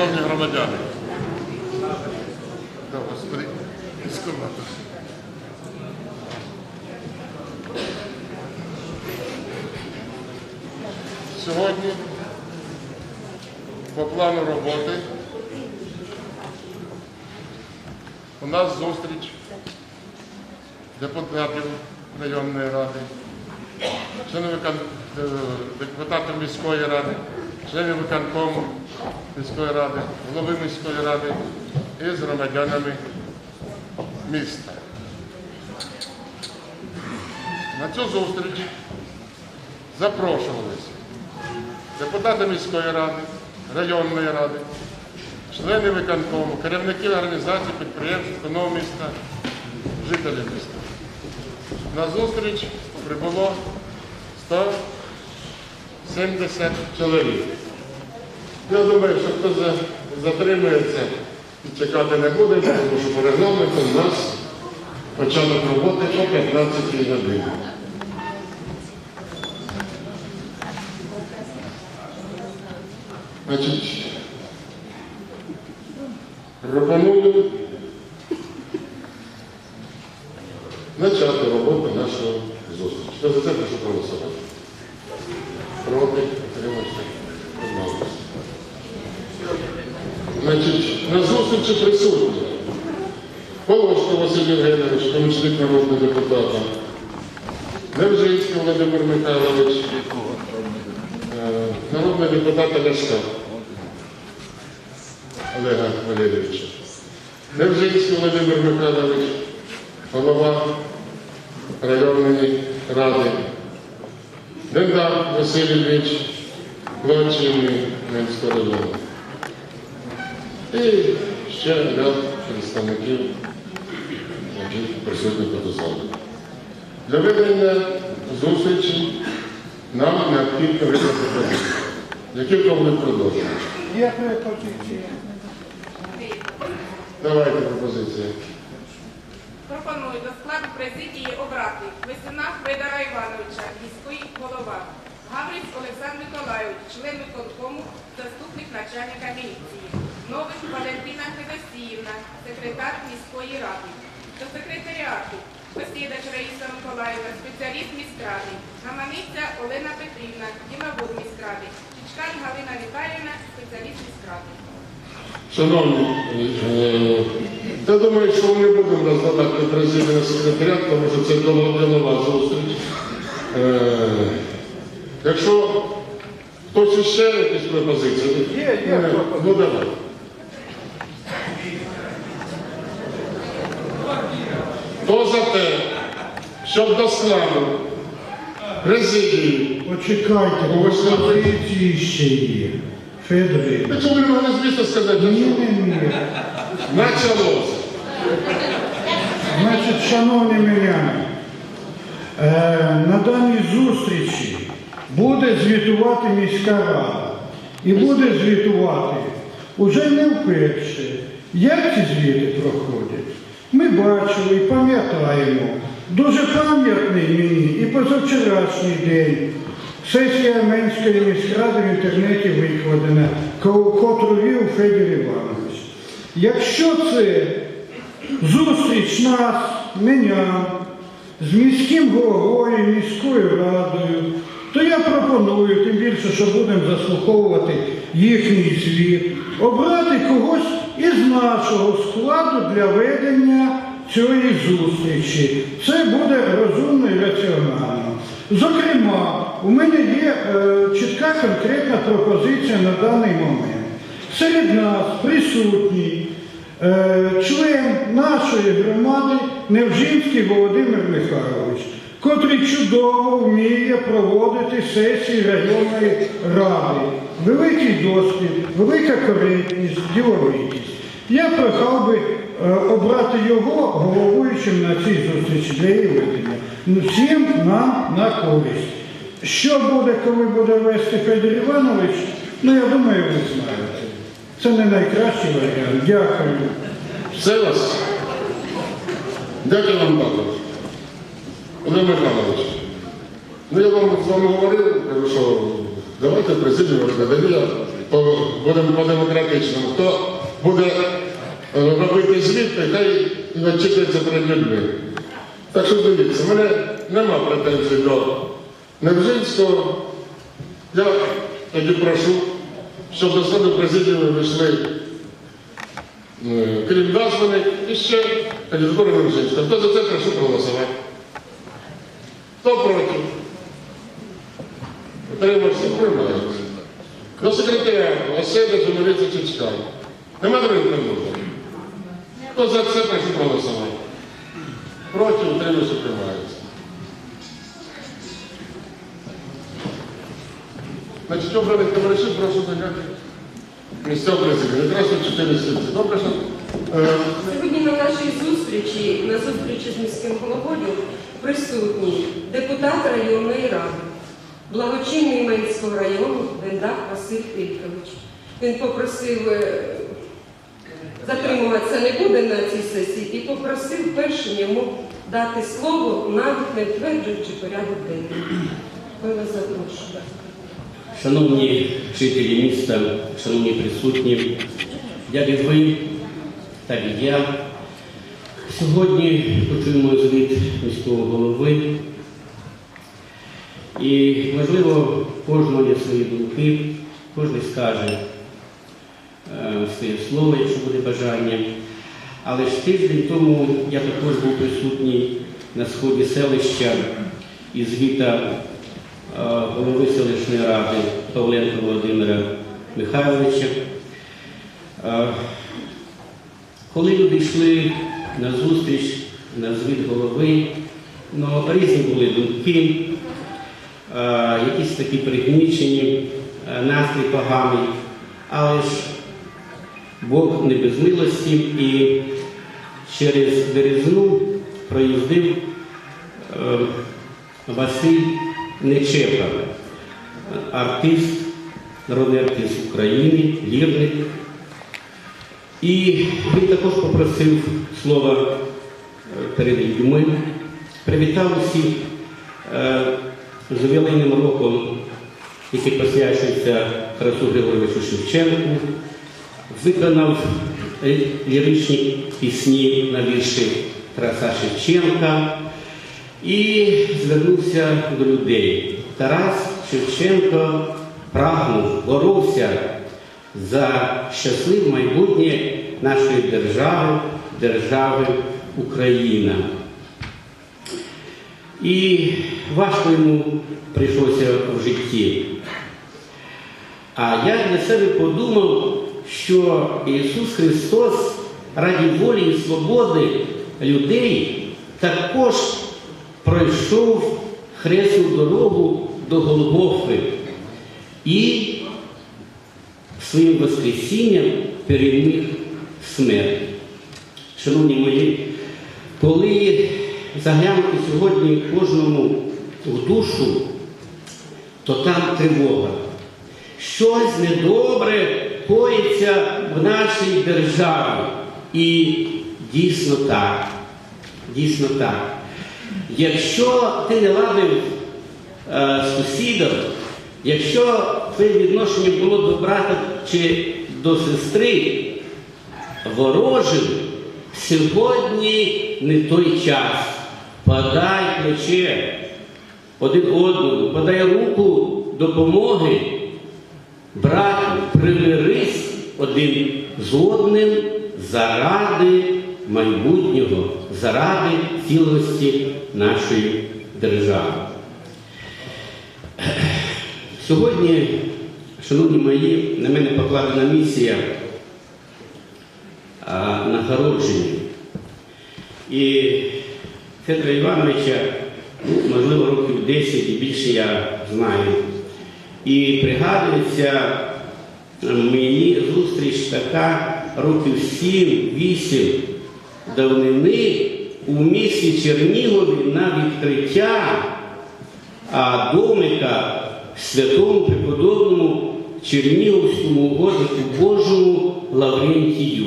Шановні громадяни. Да, господи, ескалатор. Сьогодні по плану роботи у нас зустріч депутатів районної ради, членів депутатів міської ради, членів виконкому міської ради, голови міської ради і з громадянами міста. На цю зустріч запрошувалися депутати міської ради, районної ради, члени виконкому, керівники організацій, підприємств, установ міста, жителі міста. На зустріч прибуло 170 чоловік. Я думаю, що хто за- затримається і чекати не буде, тому що по регламенту у нас початок роботи о 15 годині. Значить, пропоную почати роботу нашого зустрічі. Хто за це прошу проголосувати? Проти, відмовився. Значить, на зустрічі присутні Полошко Василь Євгенович, помічник народного депутата, Невжинський Володимир Михайлович, е, народний депутат Ляшка Олега Валерійовича. Невжинський Володимир Михайлович, голова районної ради. Дендар Васильович, Лончинний Менського району. І ще ряд представників, які присутні залі. Для ведення зустрічі нам необхідно виконати пропозиції. Які кого будуть продовжувати? Є пропозиція. Давайте пропозиції. Пропоную до складу президії обрати Весюна Федора Івановича, міський голова, Гаврич Олександр Миколайович, член виконкому, заступник начальника міліції, Новик Валентина Федосіївна, секретар міської ради. До секретаріату Посідач Раїса Миколаївна, спеціаліст міськради, Гаманиця Олена Петрівна, діловод міськради, Чичкан Галина Віталіївна, спеціаліст міськради. Шановні, е, я думаю, що ми не будемо розглядати президію на секретаріат, тому що це ділова зустріч. Е, Якщо хтось ще якісь пропозиції, Є, є Е. Ну давай. Хто за те, щоб до складу президії, Почекайте, пропозиції ще є. Федорів. якщо ви могли з міста сказати, Ні, не ні. почалося. Значить, шановні миряни, е, на даній зустрічі буде звітувати міська рада. І буде звітувати уже не вперше. Як ці звіти проходять? Ми бачили і пам'ятаємо. Дуже пам'ятний мені і позавчорашній день. Сесія Менської міськради в інтернеті викладена, ко- котру вів Федір Іванович. Якщо це зустріч нас, мене, з міським головою, міською радою, то я пропоную, тим більше, що будемо заслуховувати їхній звіт, обрати когось із нашого складу для ведення цієї зустрічі. Це буде розумно і раціонально. Зокрема, у мене є е, чітка конкретна пропозиція на даний момент. Серед нас присутній Е, член нашої громади Невжинський Володимир Михайлович, котрий чудово вміє проводити сесії районної ради. Великий досвід, велика коректність, діловитість. Я прохав би е, обрати його головуючим на цій зустрічі для її ведення. Ну, Всім нам на користь. Що буде, коли буде вести Федір Іванович, ну я думаю, ви знаєте. Це не найкращий варіант. Дякую. Все вас? Дякую вам також. Олег Михайлович. Ну я вам з вами говорив, що Давайте президію розглядання, будемо по-демократичному. Хто буде робити звіт, хай і відчитується перед людьми. Так що дивіться, в мене нема претензій до Невжинського. Я тоді прошу, щоб до складу президії вийшли, е, крім названих, і ще кандидатура Невжинського. Хто за це прошу проголосувати? Хто проти? Утримався, приймається. До секретаріату, Оседа, Журналіця Чичкан. Нема других кандидатур? Хто за це прошу проголосувати? Проти, утримався, приймається. Значить, обраних товаришів прошу зайняти місця президії. Якраз тут чотири сільці. Добре, що... Е, Сьогодні на нашій зустрічі, на зустрічі з міським головою, присутній депутат районної ради, благочинний Менського району Бендак Василь Ількович. Він попросив, е, затримуватися не буде на цій сесії, і попросив першим йому дати слово, навіть не тверджуючи порядок денний. Ми вас запрошуємо. Шановні жителі міста, шановні присутні, як і ви, так і я. Сьогодні почуємо звіт міського голови. І, можливо, кожного є свої думки, кожен скаже е, своє слово, якщо буде бажання. Але ж тиждень тому я також був присутній на сході селища і звіта голови селищної ради Павленка Володимира Михайловича. Коли люди йшли на зустріч, на звіт голови, ну, різні були думки, якісь такі пригнічені, настрій поганий, але ж Бог не без милості і через Березну проїздив Василь Нечепа, артист, народний артист України, лірник. І він також попросив слова е, перед людьми, привітав усіх е, з ювілейним роком, який посвячується Тарасу Григоровичу Шевченку, виконав ліричні пісні на вірші Тараса Шевченка і звернувся до людей. Тарас Шевченко прагнув, боровся за щасливе майбутнє нашої держави, держави Україна. І важко йому прийшлося в житті. А я для себе подумав, що Ісус Христос раді волі і свободи людей також пройшов хресну дорогу до Голгофи і своїм Воскресінням переміг смерть. Шановні мої, коли заглянути сьогодні кожному в душу, то там тривога. Щось недобре коїться в нашій державі. І дійсно так. Дійсно так. Якщо ти не ладив е, з сусідом, якщо твоє відношення було до брата чи до сестри ворожим, сьогодні не той час. Подай плече один одному, подай руку допомоги, брату, примирись один з одним заради майбутнього, заради цілості нашої держави. Сьогодні, шановні мої, на мене покладена місія нагородження. І Федора Івановича, ну, можливо, років 10 і більше я знаю. І пригадується мені зустріч така років 7-8 давнини у місті Чернігові на відкриття домика святому преподобному Чернігівському угоднику Божому Лаврентію.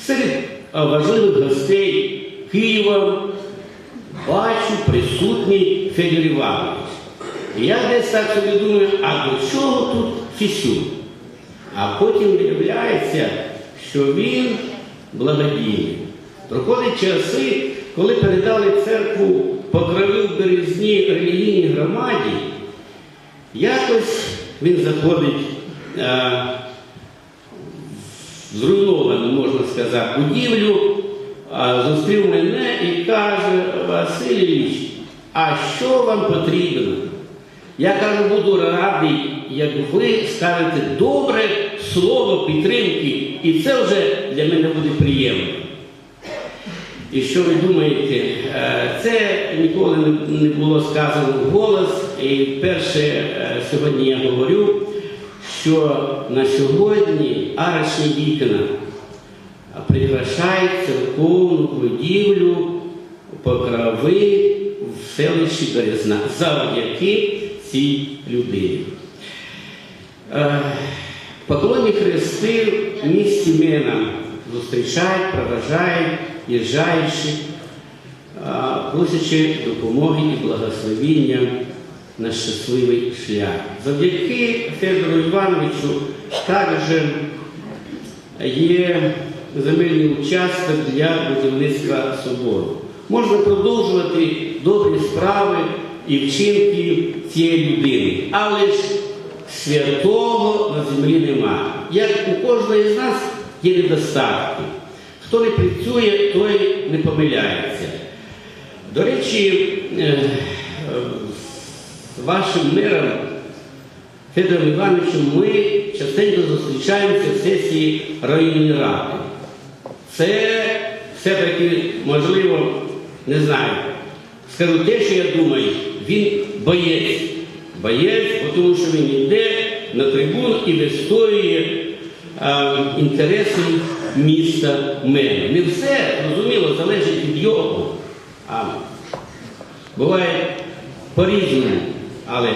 Серед важливих гостей Києва бачу присутній Федір Іванович. Я десь так собі думаю, а до чого тут фісю? А потім виявляється, що він благодійний. Проходять часи, коли передали церкву покрови в березні релігійній громаді, якось він заходить е, в зруйновану, можна сказати, будівлю, а, зустрів мене і каже, Василь Ілліч, а що вам потрібно? Я кажу, буду радий, як ви скажете добре слово підтримки, і це вже для мене буде приємно. І що ви думаєте, Е, це ніколи не- було сказано вголос. І перше е, сьогодні я говорю, що на сьогодні арочні вікна прикрашають церковну будівлю покрови в селищі Березна завдяки цій людині. Е, Поклонні хрести в місті Мена зустрічають, проважають, їжджаючи, просячи допомоги і благословіння на щасливий шлях. Завдяки Федору Івановичу також є земельний участок для будівництва собору. Можна продовжувати добрі справи і вчинки цієї людини, але ж святого на землі нема. Як у кожного з нас є недостатки. Хто не працює, той не помиляється. До речі, е, е, з вашим миром Федором Івановичем ми частенько зустрічаємося в сесії районної ради. Це все-таки, можливо, не знаю. Скажу те, що я думаю, він боєць. Боєць, тому що він йде на трибуну і вистоює інтереси міста мене. Не все, зрозуміло, залежить від його. А буває по-різному, але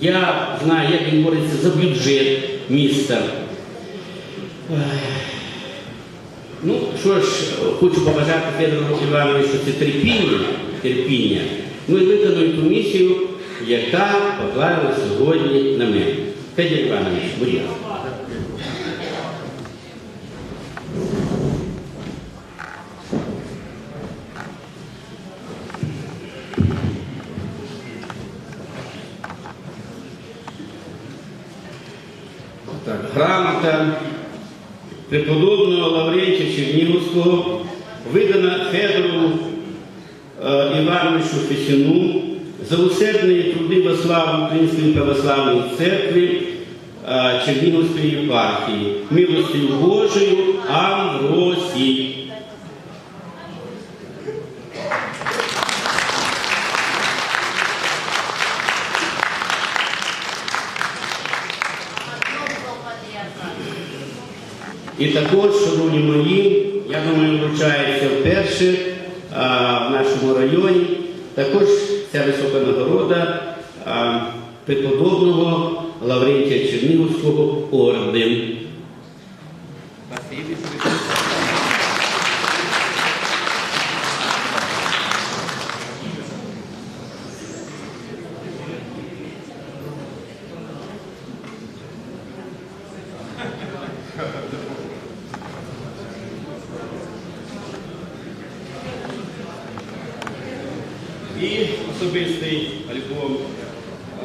я знаю, як він бореться за бюджет міста. Ну, що ж, хочу побажати Федору Івановичу це терпіння, терпіння. Ну і виконую ту місію, яка покладена сьогодні на мене. Федір Іванович, будь ласка. Грамота преподобного Лаврентія Чернігівського видана Федору е, Івановичу Фесіну за усердні труди во славу Української православної церкви е, Чернігівської єпархії. Милостю Божою Амвросій. І також, шановні мої, я думаю, вручається вперше а, в нашому районі. Також ця висока нагорода преподобного Лаврентія Чернігівського орден. І особистий альбом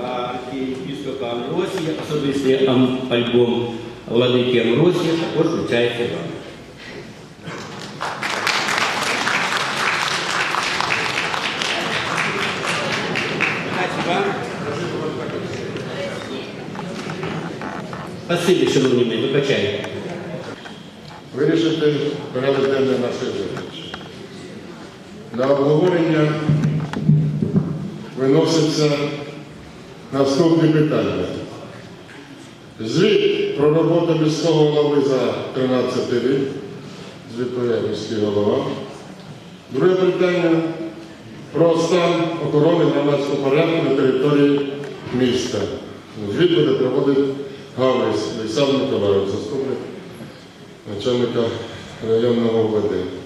а, архієпископа Амросія, особистий альбом владики Амросія також вручається вам. Спасибі, шановні мої, вибачайте. Вирішити порядок нашої зустрічі. Для обговорення виноситься наступні питання. Звіт про роботу міського голови за 13 рік. Звітує міський голова. Друге питання про стан охорони громадського порядку на території міста. Звіт буде проводити Галець Олександр Миколаївич, заступник начальника районного ОВД.